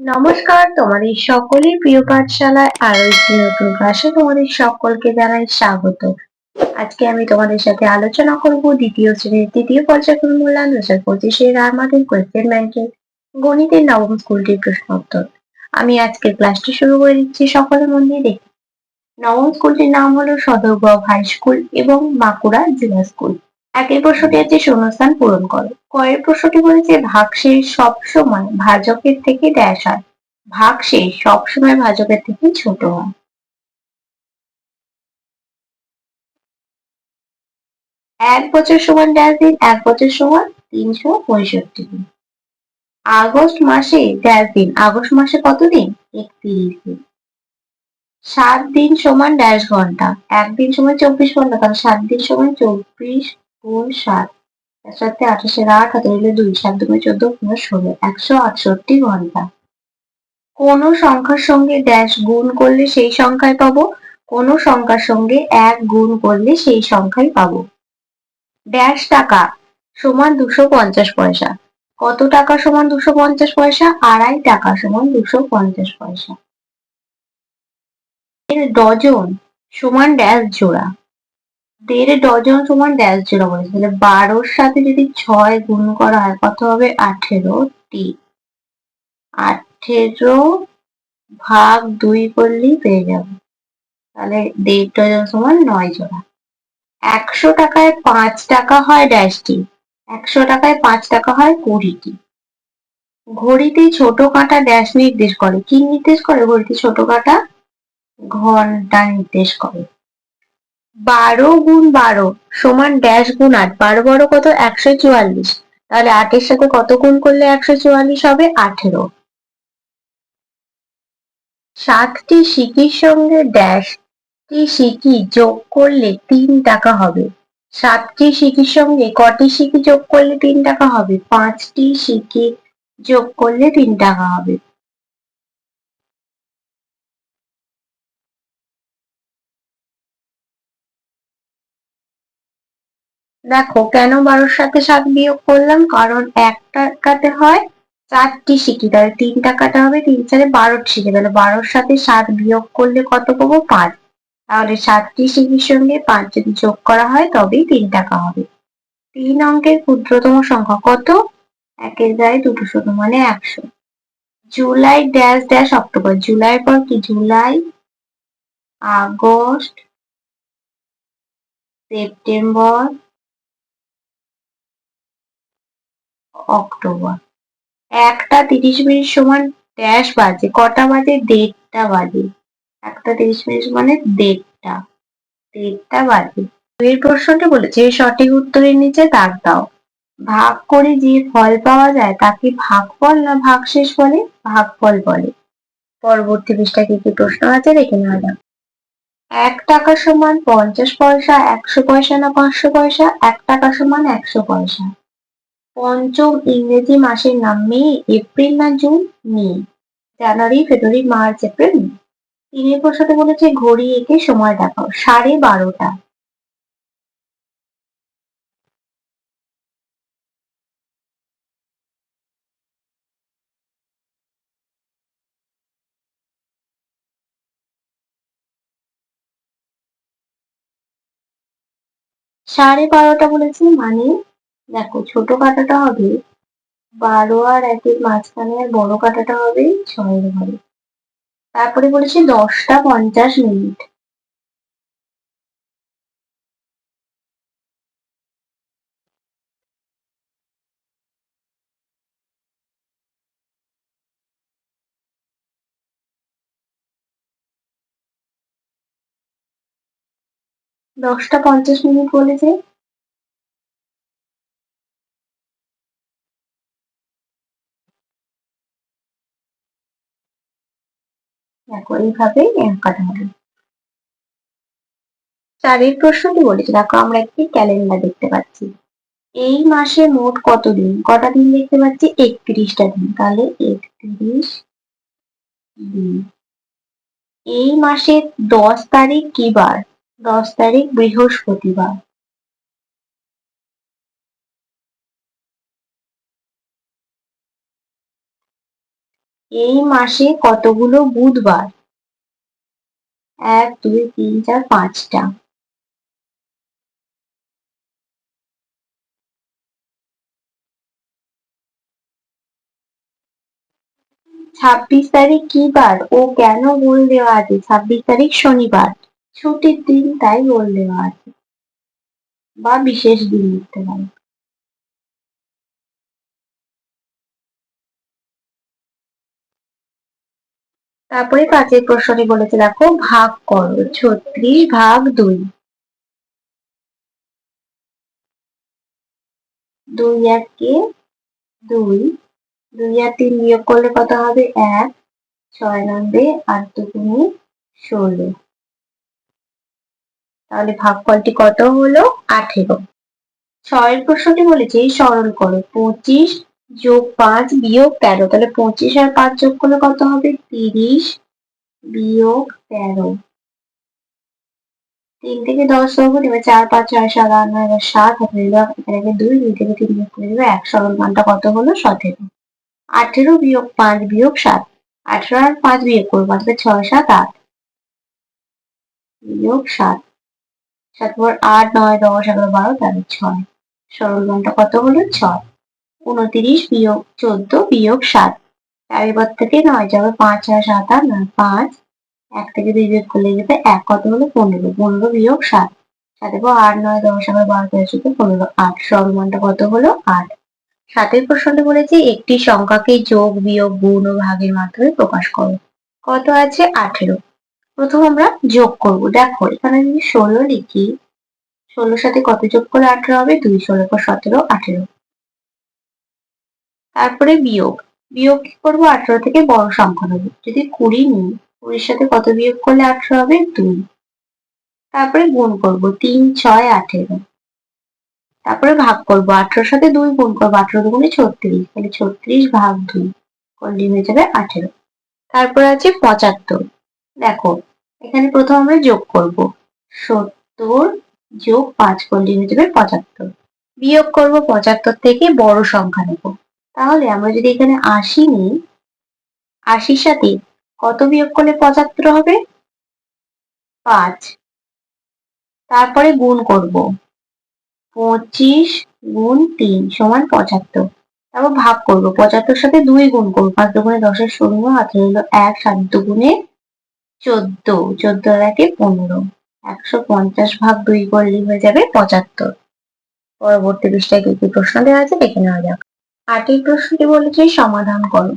নমস্কার, তোমাদের সকলের প্রিয় পাঠশালায় আরও একটি নতুন ক্লাসে তোমাদের সকলকে জানাই স্বাগত। আজকে আমি তোমাদের সাথে আলোচনা করব দ্বিতীয় শ্রেণির তৃতীয় পর্যায়ক্রম মূল্যায়ন দু হাজার পঁচিশের আমাদের কোয়েশ্চেন ব্যাংকের গণিতের নবম স্কুলটির প্রশ্নোত্তর আমি আজকের ক্লাসটি শুরু করে দিচ্ছি সকলে মন দিয়ে দেখি নবম স্কুলটির নাম হলো সদরগাঁও হাই স্কুল এবং বাঁকুড়া জেলা স্কুল। একের প্রশ্নটি আছে শূন্যস্থান পূরণ করো। কয়ের প্রশ্নটি বলেছে, ভাগশেষ সবসময় ভাজকের থেকে ড্যাশ হয়। ভাগশেষ সবসময় ভাজকের থেকে ছোট হয়। এক বছর সমান ড্যাশ দিন, এক বছর সমান তিনশো পঁয়ষট্টি দিন। আগস্ট মাসে ড্যাশ দিন, আগস্ট মাসে কত দিন? একত্রিশ দিন। সাত দিন সমান ড্যাশ ঘণ্টা, একদিন সময় চব্বিশ ঘণ্টা কারণ সাত দিন সময় চব্বিশ গুণ সাত। তার আঠাশের আট, হাতে হইলে দুই, সাত দুই চোদ্দ, পনেরো, ষোলো, একশো আটষট্টি ঘণ্টা। কোন সংখ্যার সঙ্গে ড্যাশ গুণ করলে সেই সংখ্যায় পাবো। কোন সংখ্যার সঙ্গে এক গুণ করলে সেই সংখ্যাই পাবো। ড্যাশ টাকা সমান দুশো পঞ্চাশ পয়সা। কত টাকা সমান দুশো পঞ্চাশ পয়সা? আড়াই টাকা সমান দুশো পঞ্চাশ পয়সা। এর ডজন সমান ড্যাশ জোড়া। দেড় ডজন সমান ড্যাশ জোড়া বলেছে। তাহলে বারোর সাথে যদি ছয় গুণ করা হয় কত হবে? আঠেরো টি। আঠেরো ভাগ দুই করলেই পেয়ে যাবে। তাহলে দেড় ডজন সমান নয় জোড়া। একশো টাকায় পাঁচ টাকা হয় ড্যাশটি একশো টাকায় পাঁচ টাকা হয় কুড়িটি ঘড়িতে ছোট কাটা ড্যাশ নির্দেশ করে। কি নির্দেশ করে? ঘড়িতে ছোট কাটা ঘণ্টা নির্দেশ করে। বারো গুণ বারো সমান ড্যাশ গুণ আট। বারো বারো কত? একশো চুয়াল্লিশ। তাহলে আটের সাথে কত গুণ করলে একশো চুয়াল্লিশ হবে? আঠেরো। সাতটি সিকির সঙ্গে ড্যাশটি সিকি যোগ করলে তিন টাকা হবে। সাতটি সিকির সঙ্গে কটি সিকি যোগ করলে তিন টাকা হবে? পাঁচটি সিকি যোগ করলে তিন টাকা হবে। দেখো, কেন বারোর সাথে সাত বিয়োগ করলাম? কারণ এক টাকাতে হয় চারটি শিখি তাহলে তিন টাকাটা হবে, তিন চারে বারোটি শিখি তাহলে বারোর সাথে সাত বিয়োগ করলে কত পাবো? পাঁচ। তাহলে সাতটি শিখির সঙ্গে পাঁচ যদি যোগ করা হয়, তবেই তিন টাকা হবে। তিন অঙ্কের ক্ষুদ্রতম সংখ্যা কত? একের গায়ে দুটো শূন্য মানে একশো। July dash dash October. July পর কি? July, August, September October. একটা তিরিশ মিনিট সমান ড্যাশ বাজে, কটা বাজে? দেড়টা বাজে। একটা তিরিশ মিনিট মানে দেড়টা। দেড়টা বাজে। এর প্রশ্নটি বলেছে সঠিক উত্তরের নিচে দাগ দাও। ভাগ করে যে ফল পাওয়া যায়, তাকে ভাগফল না ভাগশেষ বলে? ভাগফল বলে। পরবর্তী পৃষ্ঠায় কি কি প্রশ্ন আছে দেখে নেওয়া যাক। এক টাকা সমান পঞ্চাশ পয়সা, একশো পয়সা না পাঁচশো পয়সা? এক টাকা সমান একশো পয়সা। পঞ্চম ইংরেজি মাসের নাম মে, এপ্রিল না June, May. January, February, March, April তিনের প্রশ্নতে বলেছে, ঘড়ি এঁকে সময় দেখাও, সাড়ে বারোটা। সাড়ে বারোটা বলেছে মানে দেখো, ছোট কাঁটাটা হবে বারো আর একের মাঝখানে আর বড় কাঁটাটা হবে ছয়ের ঘরে। তারপরে বলেছে দশটা পঞ্চাশ মিনিট। দশটা পঞ্চাশ মিনিট বলেছে। দেখো এইভাবে কাটা হবে চারের প্রশ্নটি বলেছে, দেখো, আমরা একটি ক্যালেন্ডার দেখতে পাচ্ছি। এই মাসে মোট কত দিন কটা দিন দেখতে পাচ্ছি? একত্রিশটা দিন। তাহলে একত্রিশ দিন। এই মাসের দশ তারিখ কি বার? দশ তারিখ বৃহস্পতিবার। এই মাসে কতগুলো বুধবার? এক, দুই, তিন, চার, পাঁচটা। ছাব্বিশ তারিখ কি বার ও কেন গোল দেওয়া আছে? ছাব্বিশ তারিখ শনিবার। ছুটির দিন তাই গোল দেওয়া আছে। বা বিশেষ দিন লিখতে পারে তারপরে পাঁচের প্রশ্নটি বলেছে, দেখো, ভাগ করো, ছত্রিশ ভাগ দুই। দুই কে দুই দুই আর তিন বিয়োগ করলে কত হবে? এক, ছয় নব্বই আর দুগুণে ষোলো। তাহলে ভাগফলটি কত হলো? আঠেরো। ছয়ের প্রশ্নটি বলেছে সরল করো, পঁচিশ যোগ পাঁচ বিয়োগ তেরো, তাহলে পঁচিশ আর পাঁচ যোগ করলে কত হবে? তিরিশ বিয়োগ তেরো। তিন থেকে দশ যোগ এবার চার, পাঁচ, ছয়, সাত, আট, নয়, দশ, সাত হাতে এখানে দুই দুই থেকে তিন যোগ করে দেবে এক সরল মানটা কত হলো? সতেরো। আঠেরো বিয়োগ পাঁচ বিয়োগ সাত। আঠেরো আর পাঁচ বিয়োগ করব আসবে ছয়, সাত, আট। বিয়োগ সাত। সাত পর আট, নয়, দশ, এগারো, বারো, তেরো, ছয়। সরল মানটা কত হলো? ছয়। উনত্রিশ বিয়োগ চোদ্দ বিয়োগ সাত। চারিবার থেকে নয় যাবে পাঁচ আর সাত আর নয়, পাঁচ। এক থেকে দুই বিয়োগ করলে যাবে এক। কত হলো? পনেরো। পনেরো বিয়োগ সাত। সাথে পর আট, নয়, দশ, আবার বারো তেরো চোদ্দ পনেরো, আট। সরল মানটা কত হলো? আট। সাতের প্রশ্নটি বলেছে, একটি সংখ্যাকে যোগ, বিয়োগ, গুণ ও ভাগের মাধ্যমে প্রকাশ করো। কত আছে? আঠেরো। প্রথম আমরা যোগ করব। দেখো, এখানে যদি ষোলো লিখি, ষোলোর সাথে কত যোগ করে আঠেরো হবে? দুই ষোলো পর সতেরো, আঠেরো। তারপরে বিয়োগ। বিয়োগ কি করব? আঠেরো থেকে বড় সংখ্যা নেব। যদি কুড়ি নিই, কুড়ির সাথে কত বিয়োগ করলে আঠেরো হবে? দুই। তারপরে গুণ করব, তিন, ছয়, আঠেরো। তারপরে ভাগ করব, আঠেরোর সাথে দুই গুণ করব, আঠেরো দুগুণে ছত্রিশ। তাহলে ছত্রিশ ভাগ দুই, করলে হয়ে যাবে আঠেরো। তারপরে আছে পঁচাত্তর। দেখো, এখানে প্রথম আমরা যোগ করব। সত্তর যোগ পাঁচ করলে হয়ে যাবে পঁচাত্তর। বিয়োগ করব পঁচাত্তর থেকে বড় সংখ্যা নেব। তাহলে আমরা যদি এখানে আশি নিই, আশির সাথে কত বিয়োগ করলে পঁচাত্তর হবে? পাঁচ। তারপরে গুণ করব। পঁচিশ গুণ তিন সমান পঁচাত্তর। তারপর ভাগ করব। পঁচাত্তর সাথে দুই গুণ করব। পাঁচ দুগুণে দশের শূন্য হাতে হলো এক, সাত দুগুণে চোদ্দ। চোদ্দ একে পনেরো। একশো পঞ্চাশ ভাগ দুই করলে হয়ে যাবে পঁচাত্তর। পরবর্তী পৃষ্ঠায় কি কি প্রশ্ন দেওয়া আছে দেখে নেওয়া যাক। আটের প্রশ্নটি বলেছে সমাধান করো।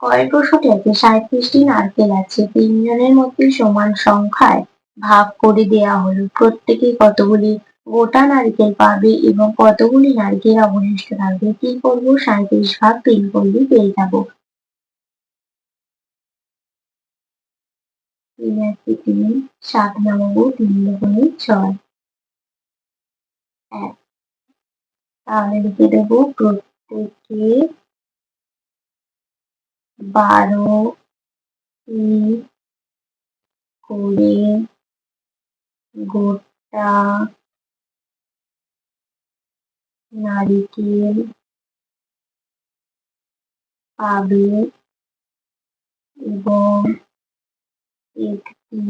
কয়ের প্রশ্নটি আছে সাঁত্রিশটি নারকেল আছে, তিনজনের মধ্যে সমান সংখ্যায় ভাগ করে দেয়া হলো। প্রত্যেকে কতগুলি গোটা নারকেল পাবে এবং কতগুলি নারকেল অবশিষ্ট থাকবে? কি করব? সাঁত্রিশ ভাগ তিন করলে পেয়ে যাব। তিন একটি তিন, সাত নামাবো, তিন দুগুণে ছয়। এক। তাহলে লিখে দেবো প্রত্যেকে বারো করে গোটা নারিকেল পাবে এবং একটি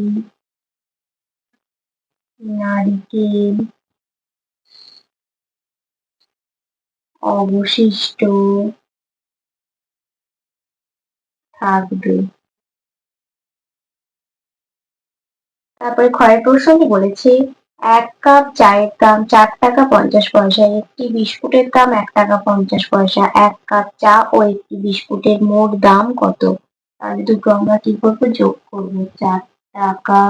নারিকেল অবশিষ্ট থাকবে। তারপরে ক্ষয়ের প্রসঙ্গে বলেছে, এক কাপ চায়ের দাম চার টাকা পঞ্চাশ পয়সা, একটি বিস্কুটের দাম এক টাকা পঞ্চাশ পয়সা, এক কাপ চা ও একটি বিস্কুটের মোট দাম কত? তাহলে দুটো আমরা কি করব? যোগ করব। চার টাকা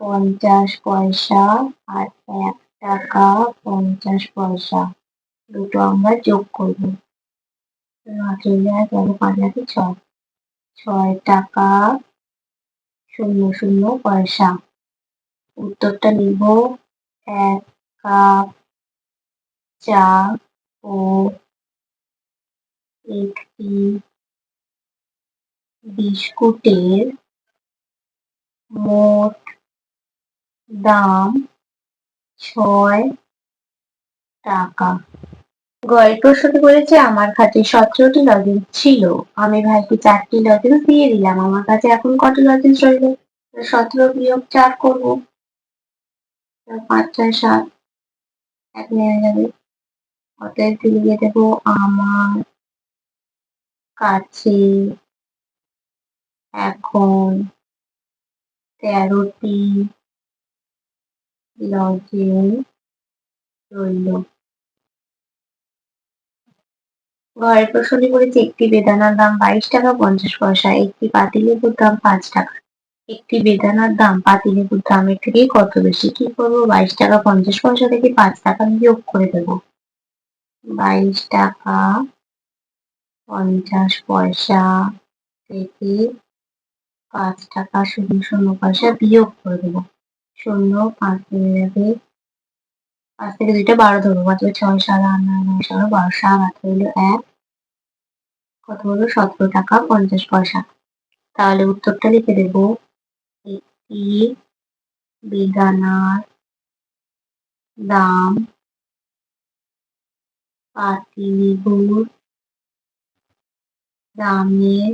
পঞ্চাশ পয়সা আর এক টাকা পঞ্চাশ পয়সা। দুটো আমরা যোগ করব। ছয়। ছয় টাকা শূন্য শূন্য পয়সা। উত্তরটা নিব এক, কাপ, চা ও একটি বিস্কুটের মোট দাম ছয় টাকা। গয়ের প্রশ্নটি বলেছে আমার কাছে সতেরোটি লজেন্স ছিল। আমি ভাইকে চারটি লজেন্স দিয়ে দিলাম। আমার কাছে এখন কটি লজেন্স রইল সতেরো বিয়োগ চার করব। পাঁচ ছয় সাত। এক নেওয়া যাবে। অতএব লিখে দেবো আমার কাছে এখন তেরোটি লজেন্স রইল। ঘরের করেছে একটি বেদানার দাম বাইশ টাকা, পঞ্চাশ পয়সা। একটি পাতিলেবুর দাম পাঁচ টাকা। একটি বেদানার দাম পাতিলেবুর দামের থেকে কত বেশি? কি করব? বাইশ টাকা, পঞ্চাশ পয়সা থেকে পাঁচ টাকা বিয়োগ করে দেব। বাইশ টাকা, পঞ্চাশ পয়সা থেকে পাঁচ টাকা শূন্য শূন্য পয়সা বিয়োগ করে দেবো। শূন্য পাঁচ যাবে পাঁচ থেকে দুইটা বারো ধরবো। পাঁচ ছয়, সাত, আট, নয় নয়, ষোলো, বারো, সাত, আট হইল এক। কত হলো? সতেরো টাকা, পঞ্চাশ পয়সা। তাহলে উত্তরটা লিখে দেব। একটি বেদানার দাম পাতিলেবুর দামের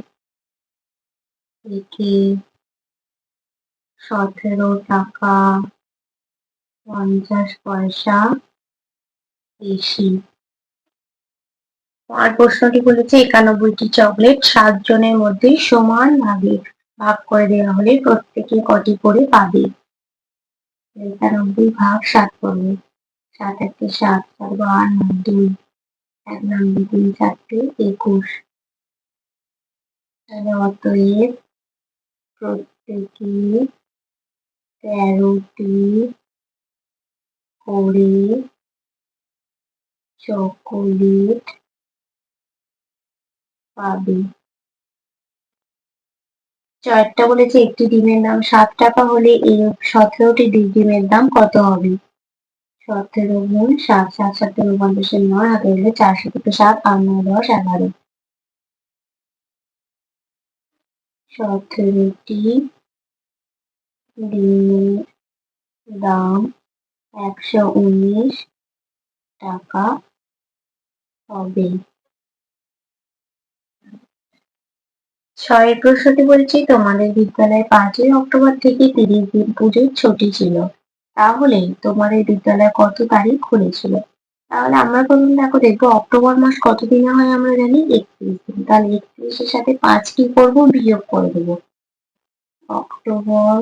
থেকে সতেরো টাকা। পঞ্চাশ পয়সা বেশি। আর প্রশ্নটি বলেছে, একানব্বইটি চকলেট সাত জনের মধ্যে সমান ভাগে ভাগ করে দেওয়া হলে প্রত্যেকে কটি করে পাবে? একানব্বই ভাগ সাত করবে। সাত একটি সাত চার আট দুই। এক নম্বর দুই চারটে একুশ অতএব প্রত্যেকে তেরোটি করে চকোলেট পাবে। চারটা বলেছে, একটি ডিমের দাম সাত টাকা হলে এই সতেরোটি ডিমের দাম কত হবে? সতেরো গুণ সাত সাত সাত উনপঞ্চাশের নয়, হাতে হলে চারশো থেকে সাত আর নয়, দশ, এগারো। সতেরোটি ডিমের দাম একশো উনিশ টাকা হবে। ছয় প্রশ্নটি বলছি, তোমাদের বিদ্যালয়ে পাঁচই অক্টোবর থেকে তিরিশ দিন পুজোর ছুটি ছিল। তাহলে তোমাদের বিদ্যালয় কত তারিখ খুলেছিল? তাহলে আমরা প্রথম দেখো, দেখব অক্টোবর মাস কত দিনে হয় আমরা জানি? একত্রিশ দিন। তাহলে একত্রিশের সাথে পাঁচ কি করব? বিয়োগ করে দেবো। অক্টোবর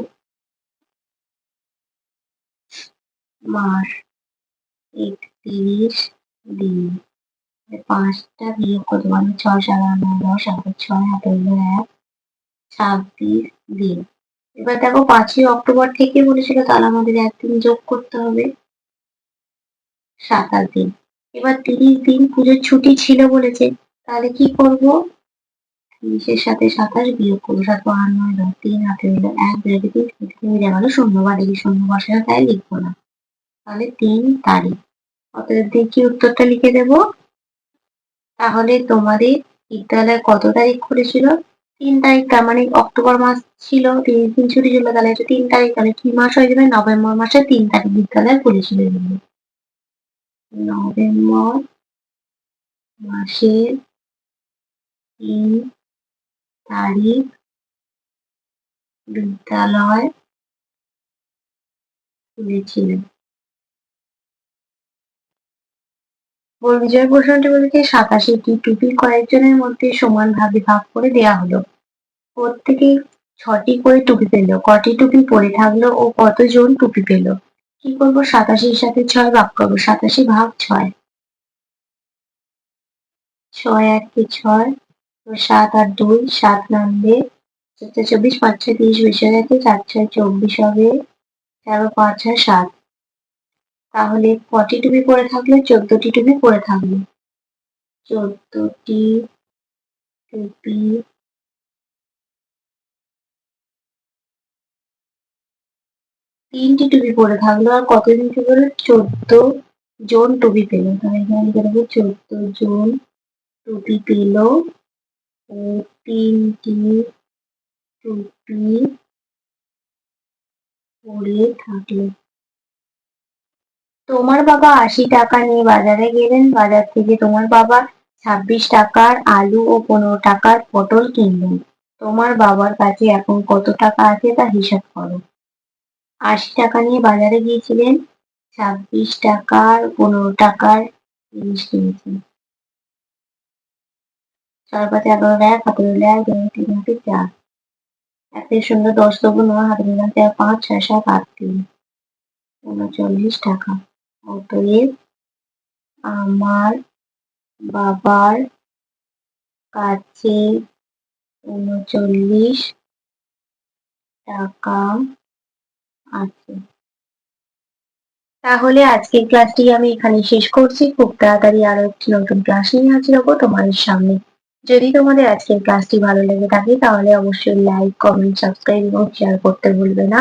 মাস একত্রিশ দিন পাঁচটা বিয়োগ করতে পারব ছয় সাত আট নয় দশ এগারো ছয় হাত এক ছাব্বিশ দিন এবার দেখো পাঁচই অক্টোবর থেকে বলেছিল তাহলে আমাদের একদিন যোগ করতে হবে সাতাশ দিন এবার তিরিশ দিন পুজোর ছুটি ছিল বলেছে তাহলে কি করব তিরিশের সাথে সাতাশ বিয়োগ করব সাত আট নয় দশ তিন হইল এক বেড়ে তিন মিলে গেল শূন্য বা দেখি শূন্য তাই লিখব না তাহলে তিন তারিখ। অতএব দেখি উত্তরটা লিখে দেব। তাহলে তোমাদের বিদ্যালয় কত তারিখ খুলেছিল তিন তারিখ তার মানে অক্টোবর মাস ছিল তিন দিন ছুটি ছিল, তাহলে তিন তারিখ, তাহলে কি মাস হয়ে যাবে? নভেম্বর মাসে তিন তারিখ বিদ্যালয় খুলেছিল নভেম্বর মাসের তিন তারিখ বিদ্যালয় খুলেছিলেন বিজয় প্রশ্নটি বলেছে সাতাশিটি টুপি কয়েকজনের মধ্যে সমানভাবে ভাগ করে দেয়া হলো। প্রত্যেকে ছটি করে টুপি পেল, কটি টুপি পরে থাকল ও কতজন টুপি পেল? কি করব, সাতাশির সাথে ছয় ভাগ করব, সাতাশি ভাগ ছয়। ছয় এক কি ছয় সাত আর দুই, সাত নামবে। চারটে চব্বিশ, পাঁচ, ছয়, তিরিশ, বিশ হয়ে যাচ্ছে চার, ছয়, চব্বিশ হবে। তেরো, পাঁচ, ছয়, সাত। তাহলে কটি টুপি পরে থাকলে চোদ্দটি টুপি পরে থাকবে? চোদ্দটি টুপি তিনটি টুপি পরে থাকল আর কতদিন কি বলে চোদ্দ জন টুপি পেল। তাহলে এখানে চোদ্দ জন টুপি পেল ও তিনটি টুপি পরে থাকল। তোমার বাবা আশি টাকা নিয়ে বাজারে গেলেন। বাজার থেকে তোমার বাবা ছাব্বিশ টাকার আলু ও পনেরো টাকার পটল কিনলেন। তোমার বাবার কাছে এখন কত টাকা আছে তা হিসাব করো। আশি টাকা নিয়ে বাজারে গিয়েছিলেন। ছাব্বিশ টাকার, পনেরো টাকার জিনিস কিনেছেন। পাঁচে এগারো হাতে চার একের সঙ্গে দশ দেবো নয়, হাতে পাঁচ, ছয়, সাত, আট, তিন উনচল্লিশ টাকা। অতএব আমার বাবার কাছে উনচল্লিশ টাকা আছে। তাহলে আজকের ক্লাসটি আমি এখানে শেষ করছি। খুব তাড়াতাড়ি আরও একটি নতুন ক্লাস নিয়ে হাজির হব তোমাদের সামনে। যদি তোমাদের আজকের ক্লাসটি ভালো লেগে থাকে, তাহলে অবশ্যই লাইক কমেন্ট সাবস্ক্রাইব এবং শেয়ার করতে ভুলবে না।